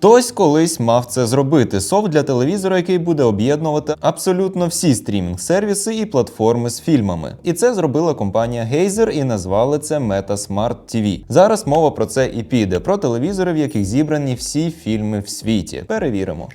Хтось колись мав це зробити. Софт для телевізора, який буде об'єднувати абсолютно всі стрімінг-сервіси і платформи з фільмами. І це зробила компанія Geyser і назвали це MetaSmart TV. Зараз мова про це і піде про телевізори, в яких зібрані всі фільми в світі. Перевіримо.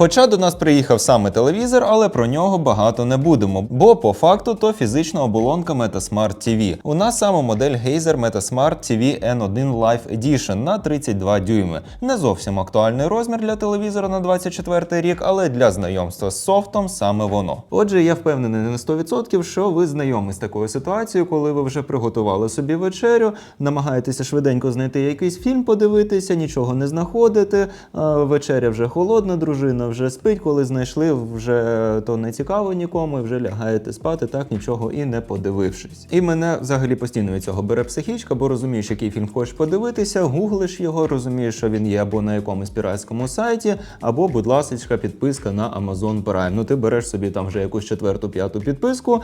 Хоча до нас приїхав саме телевізор, але про нього багато не будемо, бо по факту то фізична оболонка Metasmart TV. У нас саме модель Geyser Metasmart TV N1 Live Edition на 32 дюйми. Не зовсім актуальний розмір для телевізора на 24 рік, але для знайомства з софтом саме воно. Отже, я впевнений на 100%, що ви знайомі з такою ситуацією, коли ви вже приготували собі вечерю, намагаєтеся швиденько знайти якийсь фільм, подивитися, нічого не знаходите. Вечеря вже холодна, дружина вже спить, коли знайшли, вже то не цікаво нікому, і вже лягаєте спати, так нічого і не подивившись. І мене взагалі постійно від цього бере психічка, бо розумієш, який фільм хочеш подивитися, гуглиш його, розумієш, що він є або на якомусь піратському сайті, або, будь ласка, підписка на Amazon Prime. Ну ти береш собі там вже якусь четверту, п'яту підписку,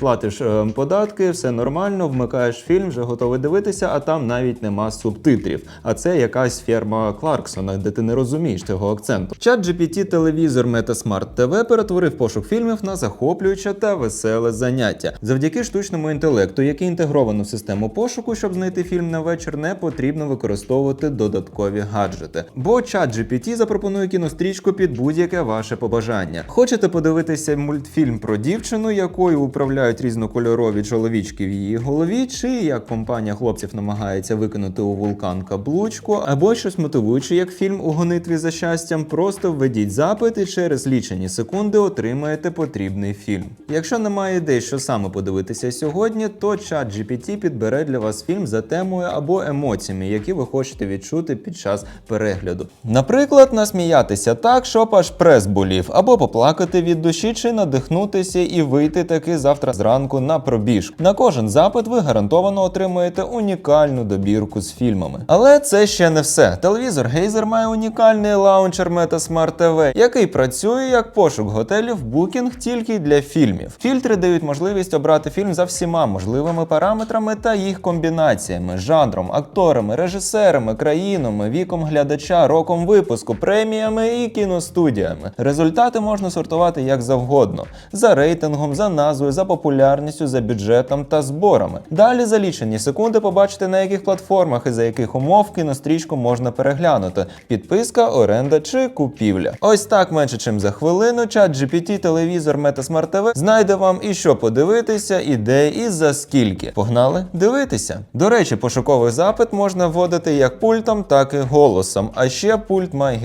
платиш е, податки, все нормально, вмикаєш фільм, вже готовий дивитися, а там навіть нема субтитрів. А це якась ферма Кларксона, де ти не розумієш цього акценту. Чат GPT телевізор Metasmart TV перетворив пошук фільмів на захоплююче та веселе заняття. Завдяки штучному інтелекту, який інтегровано в систему пошуку, щоб знайти фільм на вечір, не потрібно використовувати додаткові гаджети. Бо чат GPT запропонує кінострічку під будь-яке ваше побажання. Хочете подивитися мультфільм про дівчину, якою управляють різнокольорові чоловічки в її голові, чи як компанія хлопців намагається викинути у вулкан каблучку, або щось мотивуюче, як фільм у гонитві за щастям, просто введіть запит і через лічені секунди отримаєте потрібний фільм. Якщо немає ідей, що саме подивитися сьогодні, то чат GPT підбере для вас фільм за темою або емоціями, які ви хочете відчути під час перегляду. Наприклад, насміятися так, щоб аж прес болів, або поплакати від душі, чи надихнутися і вийти таки завтра зранку на пробіжку. На кожен запит ви гарантовано отримаєте унікальну добірку з фільмами. Але це ще не все. Телевізор Geyser має унікальний лаунчер MetaSmart TV, який працює як пошук готелів Booking тільки для фільмів. Фільтри дають можливість обрати фільм за всіма можливими параметрами та їх комбінаціями, жанром, акторами, режисерами, країнами, віком глядача, роком випуску, преміями і кіностудіями. Результати можна сортувати як завгодно: за рейтингом, за назвою, за популярністю, за бюджетом та зборами. Далі за лічені секунди побачите на яких платформах і за яких умов кінострічку можна переглянути: підписка, оренда чи купівля. Ось так менше чим за хвилину. Чат GPT, телевізор, Metasmart TV знайде вам і що подивитися, і де, і за скільки. Погнали дивитися. До речі, пошуковий запит можна вводити як пультом, так і голосом. А ще пульт має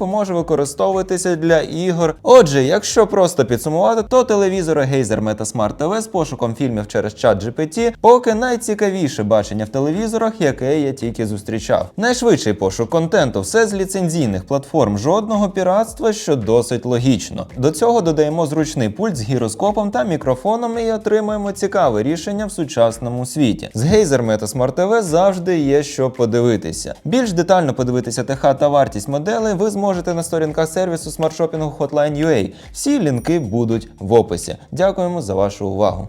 і може використовуватися для ігор. Отже, якщо просто підсумувати, то телевізори Geyser Metasmart TV з пошуком фільмів через чат GPT поки найцікавіше бачення в телевізорах, яке я тільки зустрічав. Найшвидший пошук контенту, все з ліцензійних платформ, жодного піратства, що досить логічно. До цього додаємо зручний пульт з гіроскопом та мікрофоном і отримаємо цікаве рішення в сучасному світі. З Geyser Metasmart TV завжди є що подивитися. Більш детально подивитися ТХ та вартість моделей ви зможете на сторінках сервісу смартшопінгу Hotline.ua. Всі лінки будуть в описі. Дякуємо за вашу увагу.